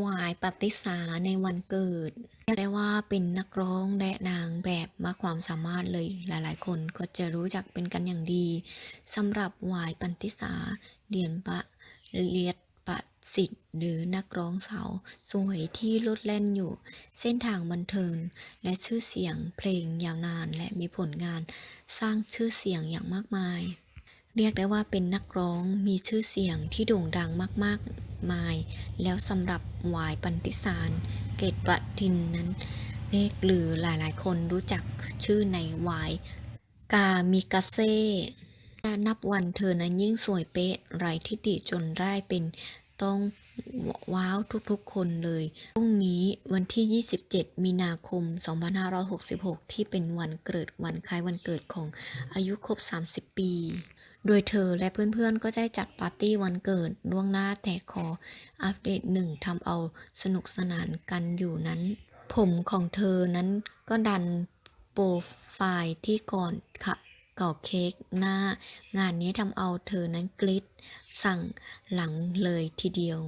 หวายปฏิสาในวันเกิดเรียกได้ว่าเป็นนักร้องและนางแบบมากความสามารถเลยหลายๆ คนก็จะรู้จักเป็นกันอย่างดีสำหรับหวายปันติสาเดียนปะเลียดประสิทธิ์หรือนักร้องสาวสวยที่ลดแล่นอยู่ เส้นทางบันเทิงและชื่อเสียงเพลงยาวนานและมีผลงานสร้างชื่อเสียงอย่างมากมาย เรียกได้ว่าเป็นนักร้องมีชื่อเสียงที่โด่งดังมากๆ มาย แล้วสำหรับวายปันติสาร เกตปทินนั้นเรียกหรือหลายๆ คนรู้จักชื่อในวายกามิกาเซ่นับวันเธอนั้นยิ่งสวยเป๊ะไรทิติจนได้เป็นต้อง ว้าวทุกๆคนเลยพรุ่งนี้วันที่ 27 มีนาคม 2566 ที่เป็นวันเกิดวันคล้ายวันเกิดของอายุครบ 30 ปี โดยเธอและเพื่อนๆ ก็ได้จัดปาร์ตี้วันเกิดล่วงหน้าแต่ขออัปเดตหนึ่งทำเอาสนุกสนานกันอยู่นั้น ผมของเธอนั้นก็ดันโปรไฟล์ที่ก่อนค่ะเก่าเค้กหน้างานนี้ทำเอาเธอนั้นกริดสั่งหลังเลยทีเดียว